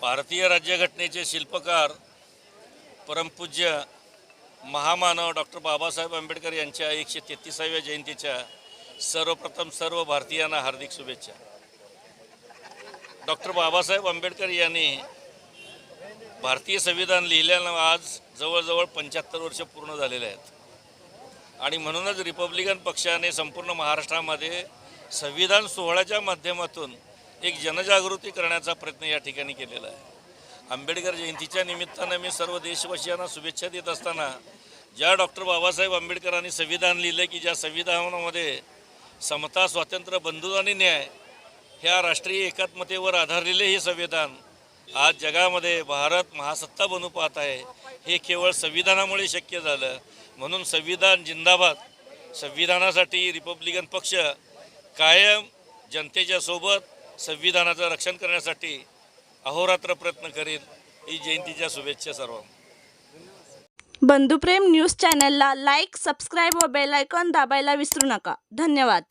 भारतीय राज्यघटनेचे शिल्पकार परमपूज्य महामानव डॉक्टर बाबासाहेब आंबेडकर यांच्या एकशे तेहतीसाव्या जयंतीच्या सर्वप्रथम सर्व भारतीयांना हार्दिक शुभेच्छा. डॉक्टर बाबासाहेब आंबेडकर यांनी भारतीय संविधान लिहिल्यानं आज जवळजवळ पंच्याहत्तर वर्ष पूर्ण झालेले आहेत. आणि म्हणूनच रिपब्लिकन पक्षाने संपूर्ण महाराष्ट्रामध्ये संविधान सोहळ्याच्या माध्यमातून एक जनजागृती करण्याचा प्रयत्न या ठिकाणी केलेला आहे. आंबेडकर जयंतीच्या निमित्तानं मी सर्व देशवासियांना शुभेच्छा देत असताना ज्या डॉक्टर बाबासाहेब आंबेडकरांनी संविधान लिहिलं की ज्या संविधानामध्ये समता स्वातंत्र्य बंधुता आणि न्याय ह्या राष्ट्रीय एकात्मतेवर आधारलेले हे संविधान आज जगामध्ये भारत महासत्ता बनू पाहत आहे हे केवळ संविधानामुळे शक्य झालं. म्हणून संविधान जिंदाबाद. संविधानासाठी रिपब्लिकन पक्ष कायम जनतेच्या सोबत संविधानाचं रक्षण करण्यासाठी अहोरात्र प्रयत्न करीन. ही जयंतीच्या शुभेच्छा सर्व बंधुप्रेम न्यूज चॅनलला लाईक सबस्क्राईब व बेलायकॉन दाबायला विसरू नका. धन्यवाद.